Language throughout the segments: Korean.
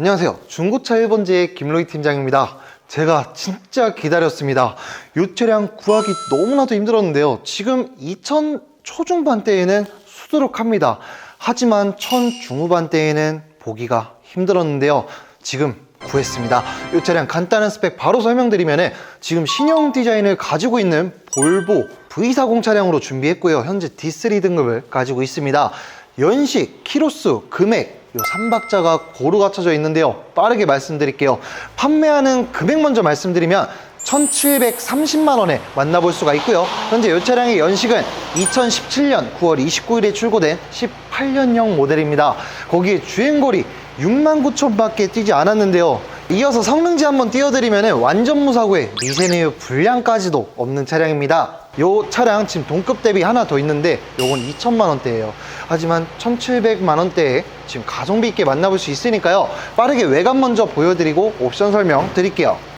안녕하세요. 중고차 1번지의 김로희 팀장입니다. 제가 진짜 기다렸습니다. 이 차량 구하기 너무나도 힘들었는데요. 지금 2000 초중반대에는 수두룩합니다. 하지만 1000 중후반대에는 보기가 힘들었는데요. 지금 구했습니다. 이 차량 간단한 스펙 바로 설명드리면 지금 신형 디자인을 가지고 있는 볼보 V40 차량으로 준비했고요. 현재 D3 등급을 가지고 있습니다. 연식, 키로수, 금액 요 3박자가 고루 갖춰져 있는데요. 빠르게 말씀드릴게요. 판매하는 금액 먼저 말씀드리면 1730만 원에 만나볼 수가 있고요. 현재 이 차량의 연식은 2017년 9월 29일에 출고된 18년형 모델입니다. 거기에 주행거리 6만 9천 밖에 뛰지 않았는데요. 이어서 성능지 한번 띄워드리면 완전 무사고에 미세내유 불량까지도 없는 차량입니다. 요 차량 지금 동급 대비 하나 더 있는데 요건 2천만 원대예요. 하지만 1,700만 원대에 지금 가성비 있게 만나볼 수 있으니까요. 빠르게 외관 먼저 보여드리고 옵션 설명 드릴게요.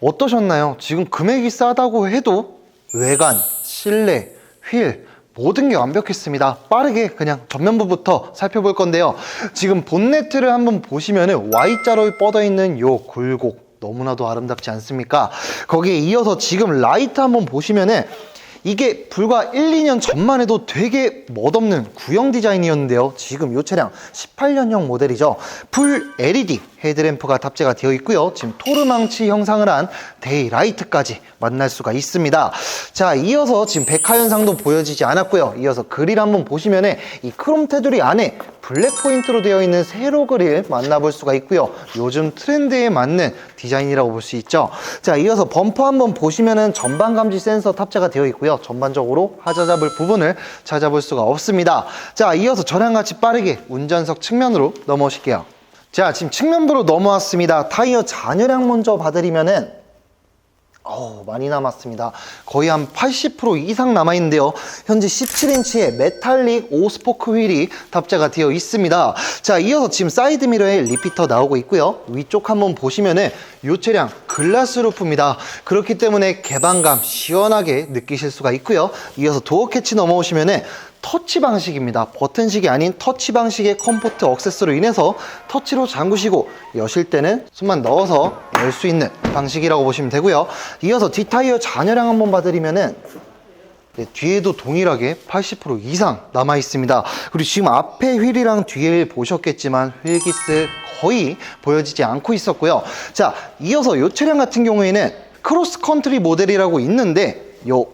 어떠셨나요? 지금 금액이 싸다고 해도 외관, 실내, 휠 모든 게 완벽했습니다. 빠르게 그냥 전면부부터 살펴볼 건데요. 지금 본네트를 한번 보시면은 Y자로 뻗어 있는 요 굴곡 너무나도 아름답지 않습니까? 거기에 이어서 지금 라이트 한번 보시면은 이게 불과 1, 2년 전만 해도 되게 멋없는 구형 디자인이었는데요. 지금 이 차량 18년형 모델이죠. 풀 LED 헤드램프가 탑재가 되어 있고요. 지금 토르망치 형상을 한 데이라이트까지 만날 수가 있습니다. 자, 이어서 지금 백화 현상도 보여지지 않았고요. 이어서 그릴 한번 보시면은 이 크롬 테두리 안에 블랙 포인트로 되어 있는 세로 그릴 만나볼 수가 있고요. 요즘 트렌드에 맞는 디자인이라고 볼 수 있죠. 자, 이어서 범퍼 한번 보시면은 전방 감지 센서 탑재가 되어 있고요. 전반적으로 하자 잡을 부분을 찾아볼 수가 없습니다. 자, 이어서 저랑 같이 빠르게 운전석 측면으로 넘어오실게요. 자, 지금 측면부로 넘어왔습니다. 타이어 잔여량 먼저 봐드리면은 어우, 많이 남았습니다. 거의 한 80% 이상 남아있는데요. 현재 17인치의 메탈릭 5스포크 휠이 탑재가 되어 있습니다. 자, 이어서 지금 사이드미러에 리피터 나오고 있고요. 위쪽 한번 보시면은 이 차량 글라스 루프입니다. 그렇기 때문에 개방감 시원하게 느끼실 수가 있고요. 이어서 도어 캐치 넘어오시면은 터치 방식입니다. 버튼식이 아닌 터치 방식의 컴포트 억세스로 인해서 터치로 잠그시고 여실 때는 손만 넣어서 열 수 있는 방식이라고 보시면 되고요. 이어서 뒷타이어 잔여량 한번 봐드리면은 네, 뒤에도 동일하게 80% 이상 남아 있습니다. 그리고 지금 앞에 휠이랑 뒤에 보셨겠지만 휠기스 거의 보여지지 않고 있었고요. 자, 이어서 이 차량 같은 경우에는 크로스 컨트리 모델이라고 있는데 요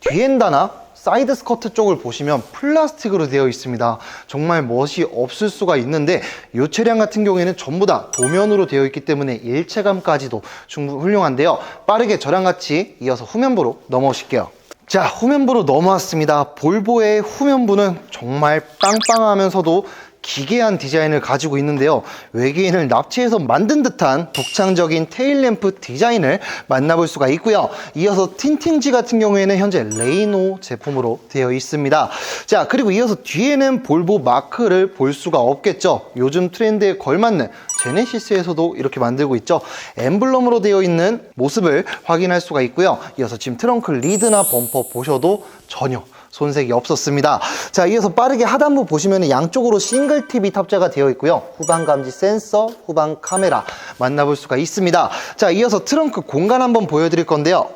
뒤엔다나 사이드 스커트 쪽을 보시면 플라스틱으로 되어 있습니다. 정말 멋이 없을 수가 있는데 이 차량 같은 경우에는 전부 다 도면으로 되어 있기 때문에 일체감까지도 충분히 훌륭한데요. 빠르게 저랑 같이 이어서 후면부로 넘어오실게요. 자, 후면부로 넘어왔습니다. 볼보의 후면부는 정말 빵빵하면서도 기괴한 디자인을 가지고 있는데요. 외계인을 납치해서 만든 듯한 독창적인 테일램프 디자인을 만나볼 수가 있고요. 이어서 틴틴지 같은 경우에는 현재 레이노 제품으로 되어 있습니다. 자, 그리고 이어서 뒤에는 볼보 마크를 볼 수가 없겠죠. 요즘 트렌드에 걸맞는 제네시스에서도 이렇게 만들고 있죠. 엠블럼으로 되어 있는 모습을 확인할 수가 있고요. 이어서 지금 트렁크 리드나 범퍼 보셔도 전혀 손색이 없었습니다. 자, 이어서 빠르게 하단부 보시면 양쪽으로 싱글 TV 탑재가 되어 있고요. 후방 감지 센서, 후방 카메라 만나볼 수가 있습니다. 자, 이어서 트렁크 공간 한번 보여드릴 건데요.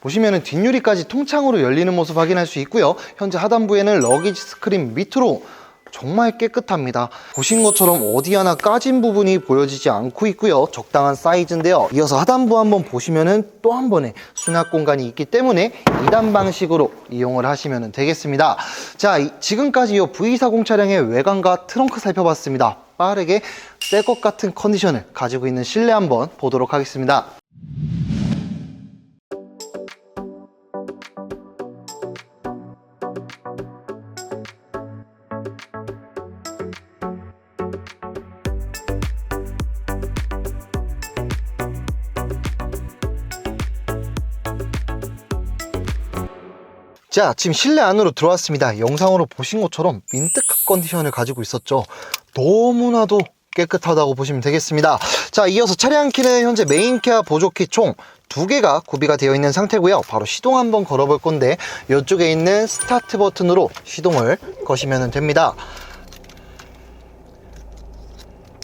보시면은 뒷유리까지 통창으로 열리는 모습 확인할 수 있고요. 현재 하단부에는 러기지 스크린 밑으로 정말 깨끗합니다. 보신 것처럼 어디 하나 까진 부분이 보여지지 않고 있고요. 적당한 사이즈인데요. 이어서 하단부 한번 보시면은 또 한 번의 수납 공간이 있기 때문에 2단 방식으로 이용을 하시면 되겠습니다. 자, 이- 지금까지 이 V40 차량의 외관과 트렁크 살펴봤습니다. 빠르게 새 것 같은 컨디션을 가지고 있는 실내 한번 보도록 하겠습니다. 자, 지금 실내 안으로 들어왔습니다. 영상으로 보신 것처럼 민트급 컨디션을 가지고 있었죠. 너무나도 깨끗하다고 보시면 되겠습니다. 자, 이어서 차량 키는 현재 메인 키와 보조키 총 두 개가 구비가 되어 있는 상태고요. 바로 시동 한번 걸어 볼 건데 이쪽에 있는 스타트 버튼으로 시동을 거시면 됩니다.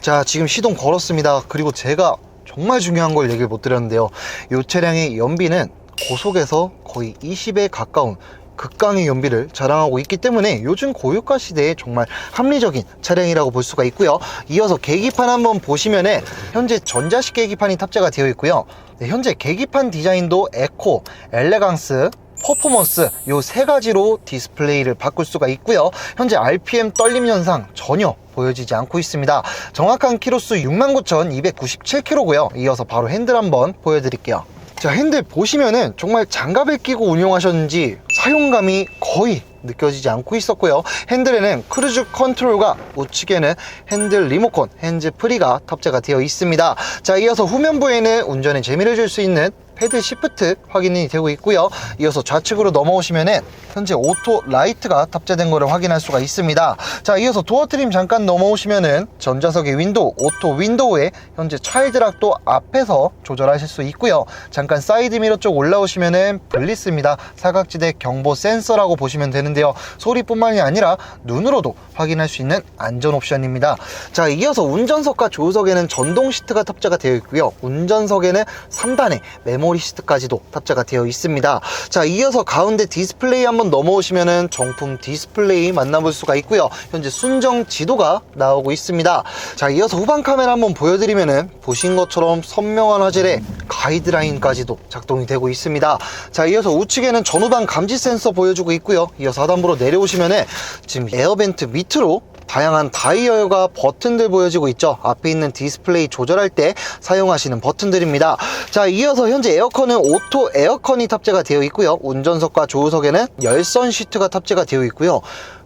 자, 지금 시동 걸었습니다. 그리고 제가 정말 중요한 걸 얘기를 못 드렸는데요. 이 차량의 연비는 고속에서 거의 20에 가까운 극강의 연비를 자랑하고 있기 때문에 요즘 고유가 시대에 정말 합리적인 차량이라고 볼 수가 있고요. 이어서 계기판 한번 보시면은 현재 전자식 계기판이 탑재가 되어 있고요. 네, 현재 계기판 디자인도 에코, 엘레강스, 퍼포먼스 요 세 가지로 디스플레이를 바꿀 수가 있고요. 현재 RPM 떨림 현상 전혀 보여지지 않고 있습니다. 정확한 키로수 69,297km고요. 이어서 바로 핸들 한번 보여드릴게요. 자, 핸들 보시면은 정말 장갑을 끼고 운용하셨는지 사용감이 거의 느껴지지 않고 있었고요. 핸들에는 크루즈 컨트롤과 우측에는 핸들 리모컨, 핸즈 프리가 탑재가 되어 있습니다. 자, 이어서 후면부에는 운전에 재미를 줄 수 있는 패드 시프트 확인이 되고 있고요. 이어서 좌측으로 넘어오시면은 현재 오토 라이트가 탑재된 것을 확인할 수가 있습니다. 자, 이어서 도어 트림 잠깐 넘어오시면은 전자석의 윈도우, 오토 윈도우에 현재 차일드락도 앞에서 조절하실 수 있고요. 잠깐 사이드 미러 쪽 올라오시면은 블리스입니다. 사각지대 경보 센서라고 보시면 되는데요. 소리뿐만이 아니라 눈으로도 확인할 수 있는 안전 옵션입니다. 자, 이어서 운전석과 조수석에는 전동 시트가 탑재가 되어 있고요. 운전석에는 3단의 메모리 시트까지도 탑재가 되어 있습니다. 자, 이어서 가운데 디스플레이 한번 넘어오시면은 정품 디스플레이 만나볼 수가 있고요. 현재 순정 지도가 나오고 있습니다. 자, 이어서 후방 카메라 한번 보여드리면은 보신 것처럼 선명한 화질의 가이드라인까지도 작동이 되고 있습니다. 자, 이어서 우측에는 전후방 감지 센서 보여주고 있고요. 이어서 하단부로 내려오시면은 지금 에어벤트 밑으로 다양한 다이얼과 버튼들 보여지고 있죠. 앞에 있는 디스플레이 조절할 때 사용하시는 버튼들입니다. 자, 이어서 현재 에어컨은 오토 에어컨이 탑재가 되어 있고요. 운전석과 조수석에는 열선 시트가 탑재가 되어 있고요.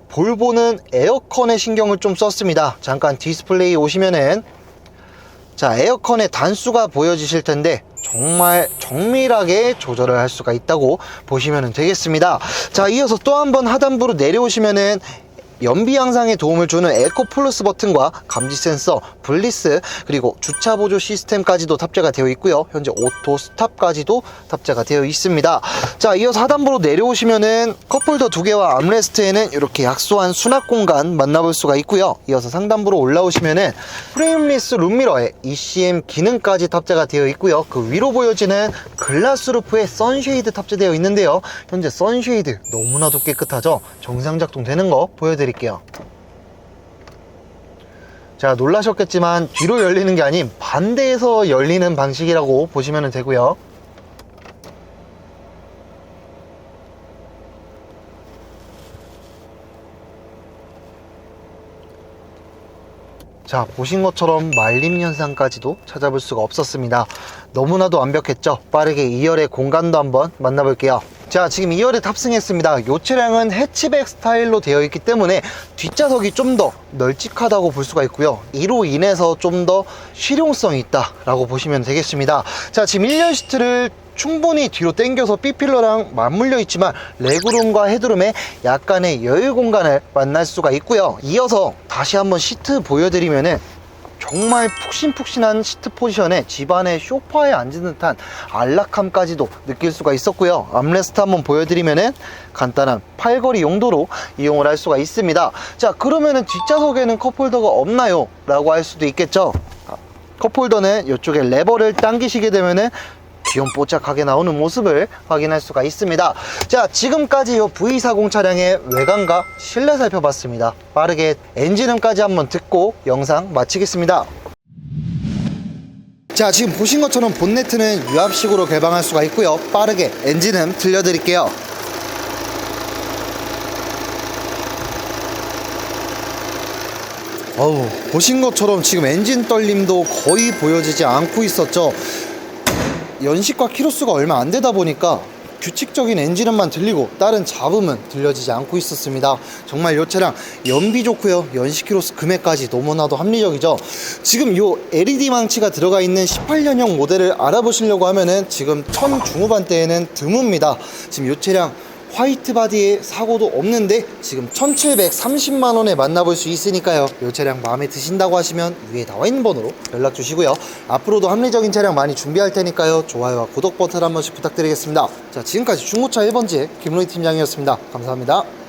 볼보는 에어컨에 신경을 좀 썼습니다. 잠깐 디스플레이 오시면은 자, 에어컨의 단수가 보여지실 텐데 정말 정밀하게 조절을 할 수가 있다고 보시면 되겠습니다. 자, 이어서 또 한번 하단부로 내려오시면은 연비 향상에 도움을 주는 에코 플러스 버튼과 감지 센서, 블리스, 그리고 주차 보조 시스템까지도 탑재가 되어 있고요. 현재 오토 스탑까지도 탑재가 되어 있습니다. 자, 이어서 하단부로 내려오시면은 컵홀더 두 개와 암레스트에는 이렇게 약소한 수납 공간 만나볼 수가 있고요. 이어서 상단부로 올라오시면은 프레임리스 룸미러에 ECM 기능까지 탑재가 되어 있고요. 그 위로 보여지는 글라스 루프에 선쉐이드 탑재되어 있는데요. 현재 선쉐이드 너무나도 깨끗하죠? 정상 작동되는 거 보여드릴게요. 자 놀라셨겠지만 뒤로 열리는 게 아닌 반대에서 열리는 방식이라고 보시면 되고요. 자 보신 것처럼 말림 현상까지도 찾아볼 수가 없었습니다. 너무나도 완벽했죠? 빠르게 2열의 공간도 한번 만나볼게요 자 지금 2열에 탑승했습니다. 이 차량은 해치백 스타일로 되어 있기 때문에 뒷좌석이 좀 더 널찍하다고 볼 수가 있고요. 이로 인해서 좀 더 실용성이 있다 라고 보시면 되겠습니다. 자 지금 1열 시트를 충분히 뒤로 당겨서 B필러랑 맞물려 있지만 레그룸과 헤드룸에 약간의 여유 공간을 만날 수가 있고요. 이어서 다시 한번 시트 보여드리면은 정말 푹신푹신한 시트 포지션에 집안의 소파에 앉은 듯한 안락함까지도 느낄 수가 있었고요. 암레스트 한번 보여드리면은 간단한 팔걸이 용도로 이용을 할 수가 있습니다. 자, 그러면은 뒷좌석에는 컵홀더가 없나요? 라고 할 수도 있겠죠. 아, 컵홀더는 이쪽에 레버를 당기시게 되면은 귀염뽀짝하게 나오는 모습을 확인할 수가 있습니다. 자, 지금까지 이 V40 차량의 외관과 실내 살펴봤습니다. 빠르게 엔진음까지 한번 듣고 영상 마치겠습니다. 자, 지금 보신 것처럼 본네트는 유압식으로 개방할 수가 있고요. 빠르게 엔진음 들려드릴게요. 어우, 보신 것처럼 지금 엔진 떨림도 거의 보여지지 않고 있었죠. 연식과 키로수가 얼마 안 되다 보니까 규칙적인 엔진음만 들리고 다른 잡음은 들려지지 않고 있었습니다. 정말 이 차량 연비 좋고요. 연식 키로수 금액까지 너무나도 합리적이죠. 지금 이 LED 망치가 들어가 있는 18년형 모델을 알아보시려고 하면은 지금 천 중후반대에는 드뭅니다. 지금 이 차량 화이트 바디에 사고도 없는데 지금 1730만 원에 만나볼 수 있으니까요. 이 차량 마음에 드신다고 하시면 위에 나와 있는 번호로 연락 주시고요. 앞으로도 합리적인 차량 많이 준비할 테니까요. 좋아요와 구독 버튼 한 번씩 부탁드리겠습니다. 자 지금까지 중고차 1번지의 김로희 팀장이었습니다. 감사합니다